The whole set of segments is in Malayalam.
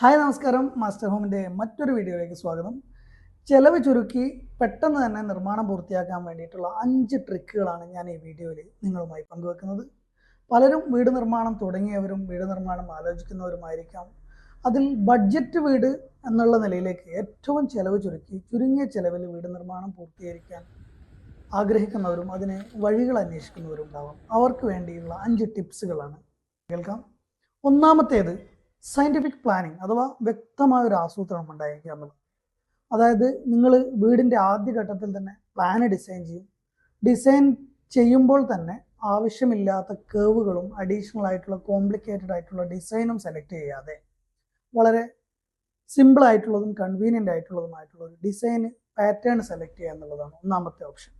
ഹായ് നമസ്കാരം. മാസ്റ്റർ ഹോമിന്റെ മറ്റൊരു വീഡിയോയിലേക്ക് സ്വാഗതം. ചെലവ് ചുരുക്കി പെട്ടെന്ന് തന്നെ നിർമ്മാണം പൂർത്തിയാക്കാൻ വേണ്ടിയിട്ടുള്ള അഞ്ച് ട്രിക്കുകളാണ് ഞാൻ ഈ വീഡിയോയിൽ നിങ്ങളുമായി പങ്കുവെക്കുന്നത്. പലരും വീട് നിർമ്മാണം തുടങ്ങിയവരും വീട് നിർമ്മാണം ആലോചിക്കുന്നവരുമായിരിക്കാം. അതിൽ ബഡ്ജറ്റ് വീട് എന്നുള്ള നിലയിലേക്ക് ഏറ്റവും ചെലവ് ചുരുക്കി ചുരുങ്ങിയ ചെലവിൽ വീട് നിർമ്മാണം പൂർത്തീകരിക്കാൻ ആഗ്രഹിക്കുന്നവരും അതിന് വഴികൾ അന്വേഷിക്കുന്നവരും ഉണ്ടാവാം. അവർക്ക് വേണ്ടിയുള്ള അഞ്ച് ടിപ്സുകളാണ്. കേൾക്കാം. ഒന്നാമത്തേത് സയന്റിഫിക് പ്ലാനിങ് അഥവാ വ്യക്തമായ ഒരു ആസൂത്രണം ഉണ്ടായിരിക്കുക എന്നുള്ളത്. അതായത് നിങ്ങൾ വീടിന്റെ ആദ്യ ഘട്ടത്തിൽ തന്നെ പ്ലാൻ ഡിസൈൻ ചെയ്യും. ഡിസൈൻ ചെയ്യുമ്പോൾ തന്നെ ആവശ്യമില്ലാത്ത കേവുകളും അഡീഷണൽ ആയിട്ടുള്ള കോംപ്ലിക്കേറ്റഡ് ആയിട്ടുള്ള ഡിസൈനും സെലക്ട് ചെയ്യാതെ വളരെ സിമ്പിൾ ആയിട്ടുള്ളതും കൺവീനിയന്റ് ആയിട്ടുള്ളതുമായിട്ടുള്ള ഒരു ഡിസൈൻ പാറ്റേൺ സെലക്ട് ചെയ്യുക എന്നുള്ളതാണ് ഒന്നാമത്തെ ഓപ്ഷൻ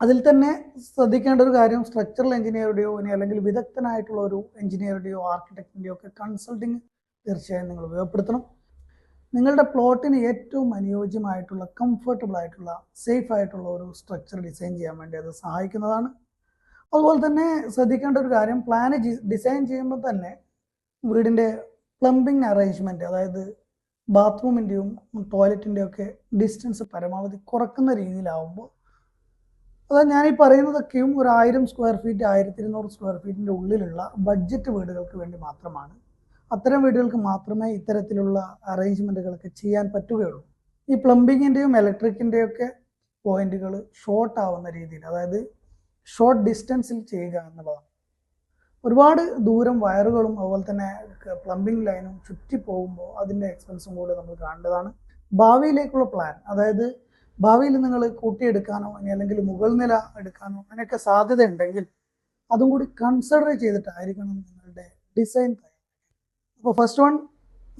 അതിൽ തന്നെ ശ്രദ്ധിക്കേണ്ട ഒരു കാര്യം സ്ട്രക്ചറൽ എഞ്ചിനീയറുടെയോ ഇനി അല്ലെങ്കിൽ വിദഗ്ധനായിട്ടുള്ള ഒരു എഞ്ചിനീയറുടെയോ ആർക്കിടെക്റ്റിന്റെയോ ഒക്കെ കൺസൾട്ടിങ് തീർച്ചയായും നിങ്ങൾ ഉപയോഗപ്പെടുത്തണം. നിങ്ങളുടെ പ്ലോട്ടിന് ഏറ്റവും അനുയോജ്യമായിട്ടുള്ള കംഫർട്ടബിൾ ആയിട്ടുള്ള സേഫ് ആയിട്ടുള്ള ഒരു സ്ട്രക്ചർ ഡിസൈൻ ചെയ്യാൻ വേണ്ടി അത് സഹായിക്കുന്നതാണ്. അതുപോലെ തന്നെ ശ്രദ്ധിക്കേണ്ട ഒരു കാര്യം പ്ലാന് ഡിസൈൻ ചെയ്യുമ്പോൾ തന്നെ വീടിന്റെ പ്ലംബിങ് അറേഞ്ച്മെന്റ് അതായത് ബാത്റൂമിന്റെയും ടോയ്ലറ്റിന്റെയും ഒക്കെ ഡിസ്റ്റൻസ് പരമാവധി കുറക്കുന്ന രീതിയിലാവുമ്പോൾ അതായത് ഞാൻ ഈ പറയുന്നതൊക്കെയും ഒരു ആയിരം സ്ക്വയർ ഫീറ്റ് ആയിരത്തി ഇരുന്നൂറ് സ്ക്വയർ ഫീറ്റിന്റെ ഉള്ളിലുള്ള ബഡ്ജറ്റ് വീടുകൾക്ക് വേണ്ടി മാത്രമാണ്. അത്തരം വീടുകൾക്ക് മാത്രമേ ഇത്തരത്തിലുള്ള അറേഞ്ച്മെന്റുകളൊക്കെ ചെയ്യാൻ പറ്റുകയുള്ളൂ. ഈ പ്ലംബിങ്ങിന്റെയും ഇലക്ട്രിക്കിന്റെയും ഒക്കെ പോയിന്റുകൾ ഷോർട്ട് ആവുന്ന രീതിയിൽ അതായത് ഷോർട്ട് ഡിസ്റ്റൻസിൽ ചെയ്യുക എന്നുള്ളതാണ്. ഒരുപാട് ദൂരം വയറുകളും അതുപോലെ തന്നെ പ്ലംബിംഗ് ലൈനും ചുറ്റി പോകുമ്പോൾ അതിന്റെ എക്സ്പെൻസും കൂടെ നമ്മൾ കാണേണ്ടതാണ്. ഭാവിയിലേക്കുള്ള പ്ലാൻ അതായത് ഭാവിയിൽ നിങ്ങൾ കൂട്ടിയെടുക്കാനോ അല്ലെങ്കിൽ മുകൾ നില എടുക്കാനോ അങ്ങനെയൊക്കെ സാധ്യത ഉണ്ടെങ്കിൽ അതും കൂടി കൺസിഡർ ചെയ്തിട്ടായിരിക്കണം നിങ്ങളുടെ ഡിസൈൻ അപ്പോൾ ഫസ്റ്റ് വൺ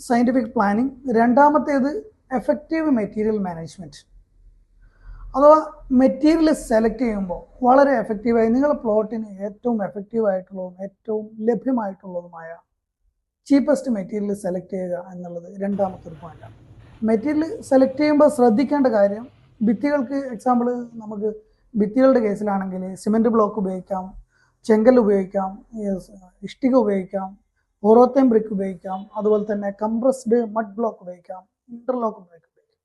സയന്റിഫിക് പ്ലാനിങ് രണ്ടാമത്തേത് എഫക്റ്റീവ് മെറ്റീരിയൽ മാനേജ്മെന്റ് അഥവാ മെറ്റീരിയൽ സെലക്ട് ചെയ്യുമ്പോൾ വളരെ എഫക്റ്റീവായി നിങ്ങളുടെ പ്ലോട്ടിന് ഏറ്റവും എഫക്റ്റീവ് ആയിട്ടുള്ളതും ഏറ്റവും ലഭ്യമായിട്ടുള്ളതുമായ ചീപ്പസ്റ്റ് മെറ്റീരിയൽ സെലക്ട് ചെയ്യുക എന്നുള്ളത് രണ്ടാമത്തെ ഒരു പോയിന്റാണ് മെറ്റീരിയൽ സെലക്ട് ചെയ്യുമ്പോൾ ശ്രദ്ധിക്കേണ്ട കാര്യം ഭിത്തികൾക്ക് എക്സാമ്പിൾ നമുക്ക് ഭിത്തികളുടെ കേസിലാണെങ്കിൽ സിമെന്റ് ബ്ലോക്ക് ഉപയോഗിക്കാം ചെങ്കൽ ഉപയോഗിക്കാം ഇഷ്ടിക ഉപയോഗിക്കാം ഓറോത്തേം ബ്രിക്ക് ഉപയോഗിക്കാം അതുപോലെ തന്നെ കംപ്രസ്ഡ് മഡ് ബ്ലോക്ക് ഉപയോഗിക്കാം ഇന്റർലോക്ക് ബ്ലോക്ക് ഉപയോഗിക്കാം.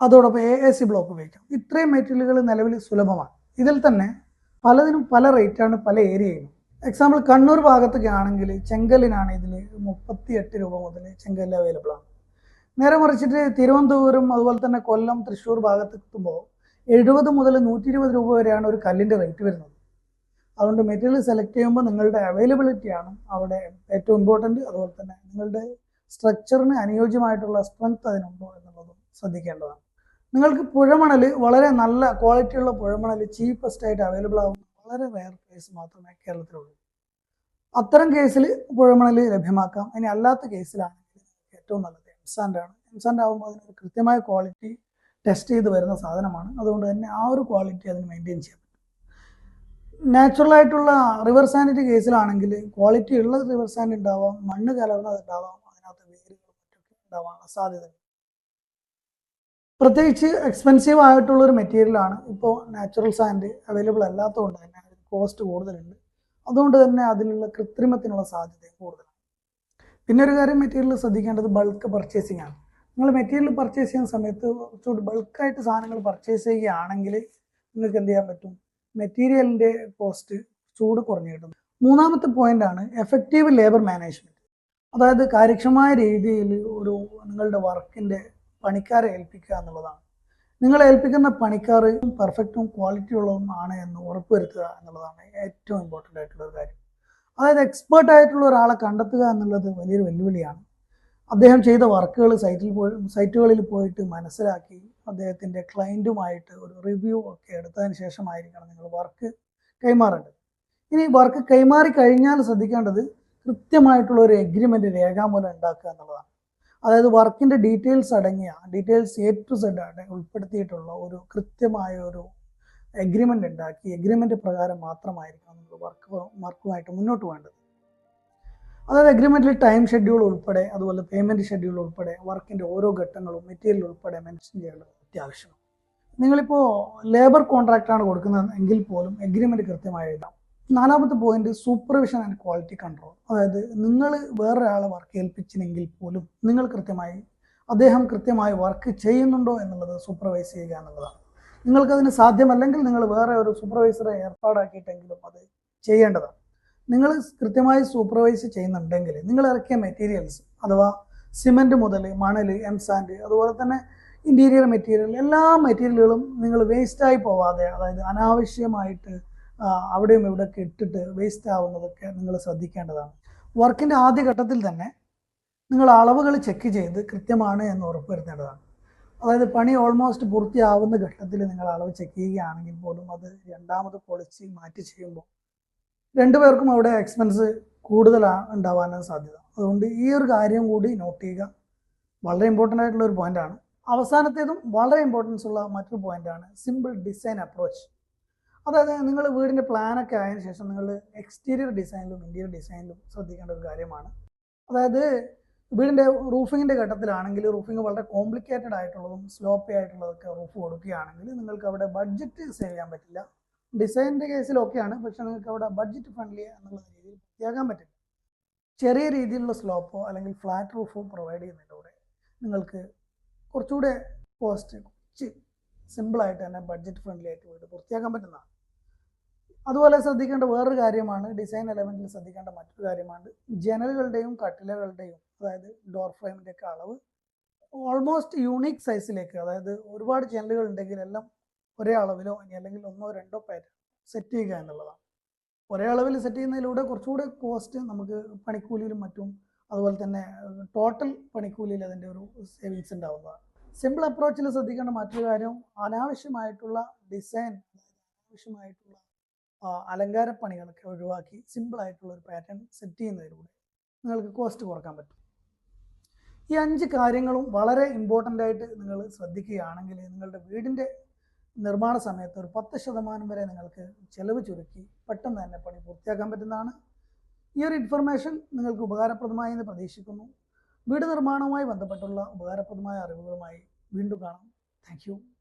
അതോടൊപ്പം എ എ സി ബ്ലോക്ക് ഉപയോഗിക്കാം. ഇത്രയും മെറ്റീരിയലുകൾ നിലവിൽ സുലഭമാണ്. ഇതിൽ തന്നെ പലതിനും പല റേറ്റാണ് പല ഏരിയയിലും എക്സാമ്പിൾ കണ്ണൂർ ഭാഗത്തൊക്കെ ആണെങ്കിൽ ചെങ്കലിനാണ് ഇതിൽ മുപ്പത്തി എട്ട് രൂപ മുതൽ ചെങ്കലിൽ അവൈലബിൾ ആണ്. നേരെ മറിച്ചിട്ട് തിരുവനന്തപുരം അതുപോലെ തന്നെ കൊല്ലം തൃശ്ശൂർ ഭാഗത്ത് എത്തുമ്പോൾ എഴുപത് മുതൽ നൂറ്റി ഇരുപത് രൂപ വരെയാണ് ഒരു കല്ലിന്റെ റേറ്റ് വരുന്നത്. അതുകൊണ്ട് മെറ്റീരിയൽ സെലക്ട് ചെയ്യുമ്പോൾ നിങ്ങളുടെ അവൈലബിലിറ്റിയാണ് അവിടെ ഏറ്റവും ഇമ്പോർട്ടന്റ് അതുപോലെ തന്നെ നിങ്ങളുടെ സ്ട്രക്ചറിന് അനുയോജ്യമായിട്ടുള്ള സ്ട്രെങ്ത് അതിനുണ്ടോ എന്നുള്ളതും ശ്രദ്ധിക്കേണ്ടതാണ്. നിങ്ങൾക്ക് പുഴമണൽ വളരെ നല്ല ക്വാളിറ്റിയുള്ള പുഴമണൽ ചീപ്പസ്റ്റ് ആയിട്ട് അവൈലബിൾ ആകുന്ന വളരെ റെയർ കേസ് മാത്രമേ കേരളത്തിലുള്ളൂ. അത്തരം കേസിൽ പുഴമണൽ ലഭ്യമാക്കാം. ഇനി അല്ലാത്ത കേസിലാണെങ്കിൽ ഏറ്റവും നല്ലത് എംസാൻഡ് ആണ് എംസാൻഡ് ആകുമ്പോൾ അതിനൊരു കൃത്യമായ ക്വാളിറ്റി ടെസ്റ്റ് ചെയ്ത് വരുന്ന സാധനമാണ്. അതുകൊണ്ട് തന്നെ ആ ഒരു ക്വാളിറ്റി അതിന് മെയിന്റെയിൻ ചെയ്യാൻ പറ്റും. നാച്ചുറൽ ആയിട്ടുള്ള റിവർ സാൻഡിന്റെ കേസിലാണെങ്കിൽ ക്വാളിറ്റി ഉള്ള റിവർ സാൻഡ് ഉണ്ടാവാം മണ്ണ് കലർന്നത് ഉണ്ടാവാം അതിനകത്ത് വേരുകളും മറ്റൊക്കെ ഉണ്ടാവാനുള്ള സാധ്യത പ്രത്യേകിച്ച് എക്സ്പെൻസീവ് ആയിട്ടുള്ളൊരു മെറ്റീരിയലാണ് ഇപ്പോൾ നാച്ചുറൽ സാൻഡ് അവൈലബിൾ അല്ലാത്തതുകൊണ്ട് തന്നെ കോസ്റ്റ് കൂടുതലുണ്ട്. അതുകൊണ്ട് തന്നെ അതിലുള്ള കൃത്രിമത്തിനുള്ള സാധ്യതയും കൂടുതലാണ്. പിന്നെ ഒരു കാര്യം മെറ്റീരിയൽ ശ്രദ്ധിക്കേണ്ടത് ബൾക്ക് പർച്ചേസിംഗ് ആണ്. നിങ്ങൾ മെറ്റീരിയൽ പർച്ചേസ് ചെയ്യുന്ന സമയത്ത് കുറച്ചുകൂടി ബൾക്കായിട്ട് സാധനങ്ങൾ പർച്ചേസ് ചെയ്യുകയാണെങ്കിൽ നിങ്ങൾക്ക് എന്ത് ചെയ്യാൻ പറ്റും? മെറ്റീരിയലിന്റെ കോസ്റ്റ് ചൂട് കുറഞ്ഞു കിട്ടും. മൂന്നാമത്തെ ആണ് എഫക്റ്റീവ് ലേബർ മാനേജ്മെന്റ് അതായത് കാര്യക്ഷമമായ രീതിയിൽ ഒരു നിങ്ങളുടെ വർക്കിന്റെ പണിക്കാരെ ഏൽപ്പിക്കുക എന്നുള്ളതാണ്. നിങ്ങൾ ഏൽപ്പിക്കുന്ന പണിക്കാർ പെർഫെക്റ്റും ക്വാളിറ്റി ഉള്ളതും ആണ് എന്ന് ഉറപ്പുവരുത്തുക എന്നുള്ളതാണ് ഏറ്റവും ഇമ്പോർട്ടന്റ് ആയിട്ടുള്ള ഒരു കാര്യം. അതായത് എക്സ്പേർട്ട് ആയിട്ടുള്ള ഒരാളെ കണ്ടെത്തുക എന്നുള്ളത് വലിയൊരു വെല്ലുവിളിയാണ്. അദ്ദേഹം ചെയ്ത വർക്കുകൾ സൈറ്റിൽ പോയി സൈറ്റുകളിൽ പോയിട്ട് മനസ്സിലാക്കി അദ്ദേഹത്തിന്റെ ക്ലയന്റുമായിട്ട് ഒരു റിവ്യൂ ഒക്കെ എടുത്തതിന് ശേഷമായിരിക്കണം നിങ്ങൾ വർക്ക് കൈമാറേണ്ടത്. ഇനി വർക്ക് കൈമാറി കഴിഞ്ഞാൽ ശ്രദ്ധിക്കേണ്ടത് കൃത്യമായിട്ടുള്ള ഒരു എഗ്രിമെന്റ് രേഖാമൂലം ഉണ്ടാക്കുക എന്നുള്ളതാണ്. അതായത് വർക്കിന്റെ ഡീറ്റെയിൽസ് അടങ്ങിയ ഡീറ്റെയിൽസ് എ ടു സെഡ് ഉൾപ്പെടുത്തിയിട്ടുള്ള ഒരു കൃത്യമായ ഒരു എഗ്രിമെന്റ് ഉണ്ടാക്കി എഗ്രിമെന്റ് പ്രകാരം മാത്രമായിരിക്കണം നമ്മൾ വർക്ക് വർക്കുമായിട്ട് മുന്നോട്ട് വേണ്ടത് അതായത് എഗ്രിമെന്റിൽ ടൈം ഷെഡ്യൂൾ ഉൾപ്പെടെ അതുപോലെ പേയ്മെന്റ് ഷെഡ്യൂൾ ഉൾപ്പെടെ വർക്കിന്റെ ഓരോ ഘട്ടങ്ങളും മെറ്റീരിയൽ ഉൾപ്പെടെ മെൻഷൻ ചെയ്യേണ്ടത് അത്യാവശ്യമാണ്. നിങ്ങളിപ്പോൾ ലേബർ കോൺട്രാക്റ്റാണ് കൊടുക്കുന്നത് എങ്കിൽ പോലും എഗ്രിമെന്റ് കൃത്യമായി എഴുതാം. നാലാമത്തെ point supervision and quality control അതായത് നിങ്ങൾ വേറൊരാളെ വർക്ക് ഏൽപ്പിച്ചിനെങ്കിൽ പോലും നിങ്ങൾ കൃത്യമായി അദ്ദേഹം കൃത്യമായി വർക്ക് ചെയ്യുന്നുണ്ടോ എന്നുള്ളത് സൂപ്പർവൈസ് ചെയ്യുക എന്നുള്ളതാണ്. നിങ്ങൾക്കതിന് സാധ്യമല്ലെങ്കിൽ നിങ്ങൾ വേറെ ഒരു സൂപ്പർവൈസറെ ഏർപ്പാടാക്കിയിട്ടെങ്കിലും അത് ചെയ്യേണ്ടതാണ്. നിങ്ങൾ കൃത്യമായി സൂപ്പർവൈസ് ചെയ്യുന്നുണ്ടെങ്കിൽ നിങ്ങൾ ഇറക്കിയ മെറ്റീരിയൽസ് അഥവാ സിമെന്റ് മുതൽ മണൽ എം സാൻഡ് അതുപോലെ തന്നെ ഇന്റീരിയർ മെറ്റീരിയൽ എല്ലാ മെറ്റീരിയലുകളും നിങ്ങൾ വേസ്റ്റായി പോവാതെ അതായത് അനാവശ്യമായിട്ട് അവിടെയും ഇവിടെയൊക്കെ ഇട്ടിട്ട് വേസ്റ്റ് ആവുന്നതൊക്കെ നിങ്ങൾ ശ്രദ്ധിക്കേണ്ടതാണ്. വർക്കിന്റെ ആദ്യ ഘട്ടത്തിൽ തന്നെ നിങ്ങൾ അളവുകൾ ചെക്ക് ചെയ്ത് കൃത്യമാണ് എന്ന് ഉറപ്പുവരുത്തേണ്ടതാണ്. അതായത് പണി ഓൾമോസ്റ്റ് പൂർത്തിയാവുന്ന ഘട്ടത്തിൽ നിങ്ങൾ അളവ് ചെക്ക് ചെയ്യുകയാണെങ്കിൽ പോലും അത് രണ്ടാമത് പൊളിച്ച് മാറ്റി ചെയ്യുമ്പോൾ രണ്ടുപേർക്കും അവിടെ എക്സ്പെൻസ് കൂടുതലാണ് ഉണ്ടാവാനാണ് സാധ്യത. അതുകൊണ്ട് ഈ ഒരു കാര്യം കൂടി നോട്ട് ചെയ്യുക. വളരെ ഇമ്പോർട്ടന്റ് ആയിട്ടുള്ള ഒരു പോയിന്റാണ് അവസാനത്തേതും വളരെ ഇമ്പോർട്ടൻസ് ഉള്ള മറ്റൊരു പോയിന്റാണ് സിമ്പിൾ ഡിസൈൻ അപ്രോച്ച് അതായത് നിങ്ങൾ വീടിന്റെ പ്ലാനൊക്കെ ആയതിനു ശേഷം നിങ്ങൾ എക്സ്റ്റീരിയർ ഡിസൈനിലും ഇന്റീരിയർ ഡിസൈനിലും ശ്രദ്ധിക്കേണ്ട ഒരു കാര്യമാണ്. അതായത് വീടിന്റെ റൂഫിങ്ങിന്റെ ഘട്ടത്തിലാണെങ്കിൽ റൂഫിംഗ് വളരെ കോംപ്ലിക്കേറ്റഡ് ആയിട്ടുള്ളതും സ്ലോപ്പി ആയിട്ടുള്ളതൊക്കെ റൂഫ് കൊടുക്കുകയാണെങ്കിൽ നിങ്ങൾക്ക് അവിടെ ബഡ്ജറ്റ് സേവ് ചെയ്യാൻ പറ്റില്ല. ഡിസൈനിന്റെ കേസിലൊക്കെയാണ് പക്ഷെ നിങ്ങൾക്ക് അവിടെ ബഡ്ജറ്റ് ഫ്രണ്ട്ലി എന്നുള്ള രീതിയിൽ പൂർത്തിയാക്കാൻ പറ്റില്ല. ചെറിയ രീതിയിലുള്ള സ്ലോപ്പോ അല്ലെങ്കിൽ ഫ്ലാറ്റ് റൂഫോ പ്രൊവൈഡ് ചെയ്യുന്നതിലൂടെ നിങ്ങൾക്ക് കുറച്ചുകൂടെ കോസ്റ്റ് കുറച്ച് സിമ്പിളായിട്ട് തന്നെ ബഡ്ജറ്റ് ഫ്രണ്ട്ലി ആയിട്ട് വീട് പൂർത്തിയാക്കാൻ പറ്റുന്നതാണ്. അതുപോലെ ശ്രദ്ധിക്കേണ്ട വേറൊരു കാര്യമാണ് ഡിസൈൻ എലമെന്റിൽ ശ്രദ്ധിക്കേണ്ട മറ്റൊരു കാര്യമാണ്. ജനലുകളുടെയും കട്ടിലകളുടെയും അതായത് ഡോർ ഫ്രെയിമിന്റെ ഒക്കെ അളവ് ഓൾമോസ്റ്റ് യൂണിക് സൈസിലേക്ക് അതായത് ഒരുപാട് ജനലുകൾ ഉണ്ടെങ്കിൽ എല്ലാം ഒരേ അളവിലോ അല്ലെങ്കിൽ ഒന്നോ രണ്ടോ പേര് സെറ്റ് ചെയ്യുക എന്നുള്ളതാണ്. ഒരേ അളവിൽ സെറ്റ് ചെയ്യുന്നതിലൂടെ കുറച്ചുകൂടെ കോസ്റ്റ് നമുക്ക് പണിക്കൂലിയിലും മറ്റും അതുപോലെ തന്നെ ടോട്ടൽ പണിക്കൂലിയിൽ അതിന്റെ ഒരു സേവിങ്സ് ഉണ്ടാവുന്നതാണ്. സിമ്പിൾ അപ്രോച്ചിൽ ശ്രദ്ധിക്കേണ്ട മറ്റൊരു കാര്യം അനാവശ്യമായിട്ടുള്ള ഡിസൈൻ അനാവശ്യമായിട്ടുള്ള ആ, അലങ്കാര പണികളൊക്കെ ഒഴിവാക്കി സിമ്പിൾ ആയിട്ടുള്ള ഒരു പാറ്റേൺ സെറ്റ് ചെയ്യുന്നതിലൂടെ നിങ്ങൾക്ക് കോസ്റ്റ് കുറയ്ക്കാൻ പറ്റും. ഈ അഞ്ച് കാര്യങ്ങളും വളരെ ഇമ്പോർട്ടന്റ് ആയിട്ട് നിങ്ങൾ ശ്രദ്ധിക്കുകയാണെങ്കിൽ നിങ്ങളുടെ വീടിന്റെ നിർമ്മാണ സമയത്ത് ഒരു പത്ത് ശതമാനം വരെ നിങ്ങൾക്ക് ചെലവ് ചുരുക്കി പെട്ടെന്ന് തന്നെ പണി പൂർത്തിയാക്കാൻ പറ്റുന്നതാണ്. ഈ ഒരു ഇൻഫർമേഷൻ നിങ്ങൾക്ക് ഉപകാരപ്രദമായി എന്ന് പ്രതീക്ഷിക്കുന്നു. വീട് നിർമ്മാണവുമായി ബന്ധപ്പെട്ടുള്ള ഉപകാരപ്രദമായ അറിവുകളുമായി വീണ്ടും കാണാം. താങ്ക്